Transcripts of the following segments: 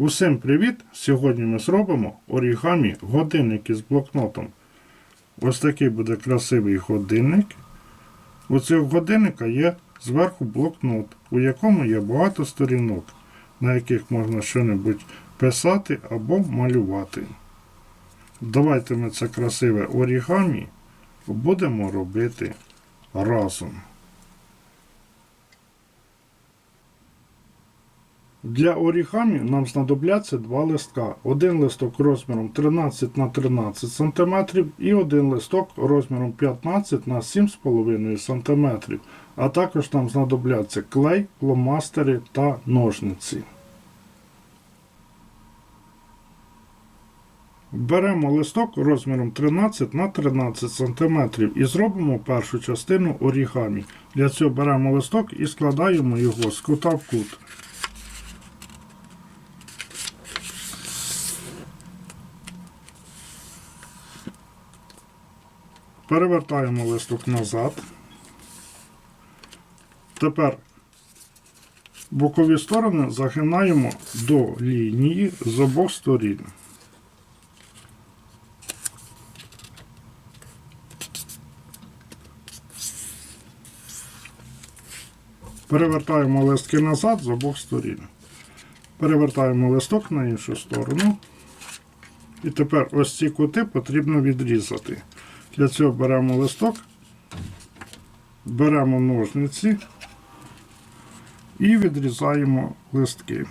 Усім привіт! Сьогодні ми зробимо орігамі годинник із блокнотом. Ось такий буде красивий годинник. У цього годинника є зверху блокнот, у якому є багато сторінок, на яких можна щось писати або малювати. Давайте ми це красиве орігамі будемо робити разом. Для орігамі нам знадобляться два листка. Один листок розміром 13 на 13 см і один листок розміром 15 на 7,5 см. А також нам знадобляться клей, фломастери та ножниці. Беремо листок розміром 13 на 13 см і зробимо першу частину орігамі. Для цього беремо листок і складаємо його з кута в кут. Перевертаємо листок назад. Тепер бокові сторони загинаємо до лінії з обох сторін. Перевертаємо листки назад з обох сторін. Перевертаємо листок на іншу сторону. І тепер ось ці кути потрібно відрізати. Для цього беремо листок, беремо ножниці і відрізаємо листки.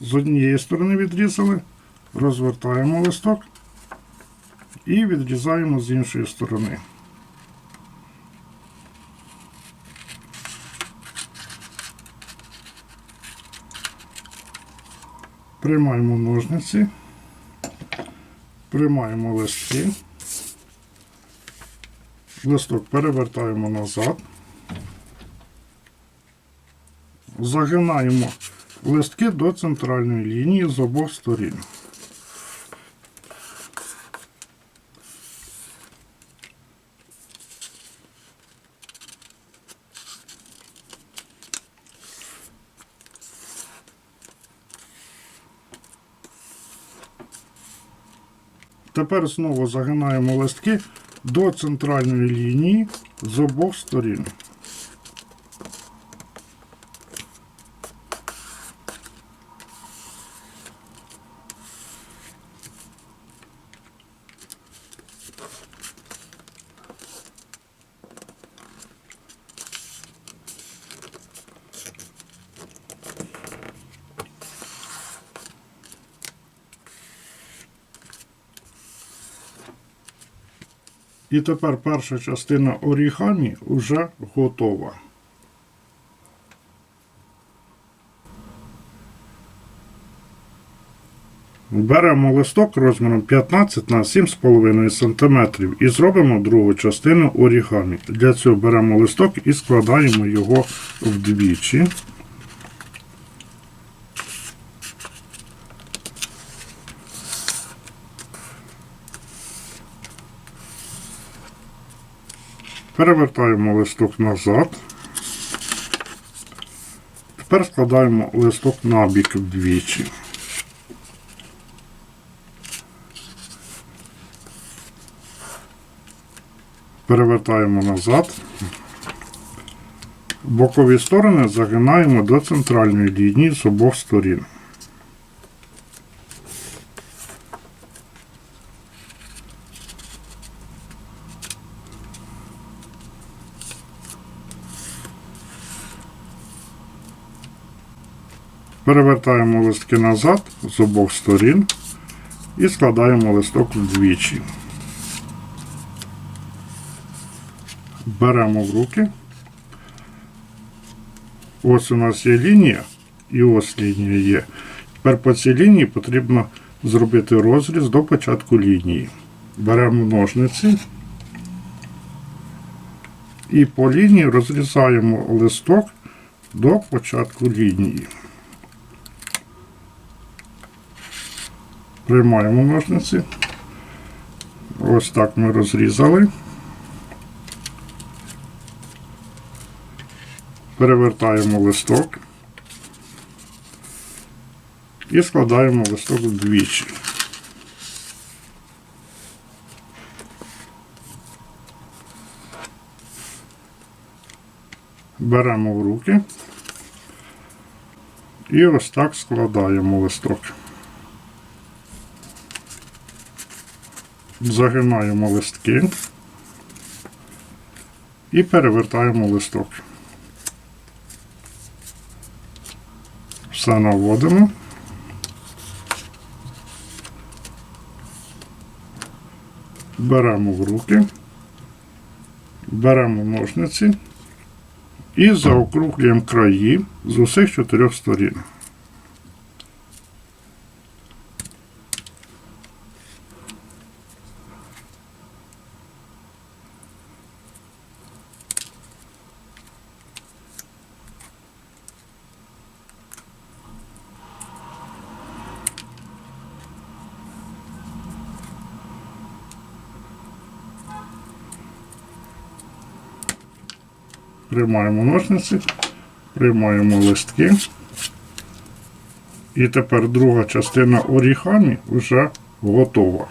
З однієї сторони відрізали, розвертаємо листок і відрізаємо з іншої сторони. Приймаємо ножниці, приймаємо листки, листок перевертаємо назад, загинаємо листки до центральної лінії з обох сторін. Тепер знову загинаємо листки до центральної лінії з обох сторін. І тепер перша частина орігамі вже готова. Беремо листок розміром 15 на 7,5 см і зробимо другу частину орігамі. Для цього беремо листок і складаємо його вдвічі. Перевертаємо листок назад. Тепер складаємо листок набік вдвічі. Перевертаємо назад. Бокові сторони загинаємо до центральної лінії з обох сторін. Перевертаємо листки назад з обох сторін і складаємо листок вдвічі. Беремо в руки. Ось у нас є лінія, і ось лінія є. Тепер по цій лінії потрібно зробити розріз до початку лінії. Беремо ножниці і по лінії розрізаємо листок до початку лінії. Приймаємо ножниці. Ось так ми розрізали. Перевертаємо листок і складаємо листок вдвічі. Беремо в руки і ось так складаємо листок. Загинаємо листки і перевертаємо листок. Все наводимо. Беремо в руки, беремо ножниці і заокруглюємо краї з усіх чотирьох сторін. Приймаємо ножниці, приймаємо листки. І тепер друга частина орігамі вже готова.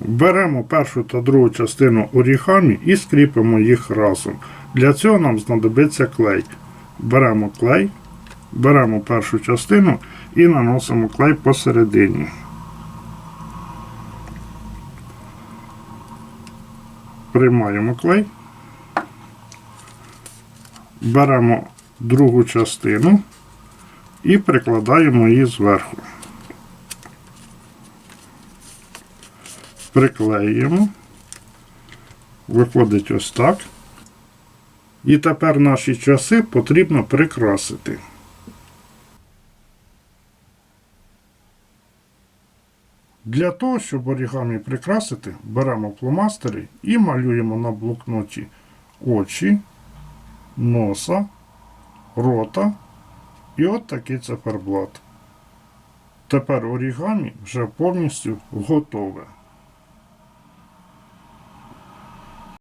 Беремо першу та другу частину орігамі і скріпимо їх разом. Для цього нам знадобиться клей. Беремо клей, беремо першу частину і наносимо клей посередині. Приймаємо клей, беремо другу частину і прикладаємо її зверху. Приклеюємо. Виходить ось так. І тепер наші часи потрібно прикрасити. Для того, щоб орігамі прикрасити, беремо фломастери і малюємо на блокноті очі, носа, рота і от такий циферблат. Тепер орігамі вже повністю готове.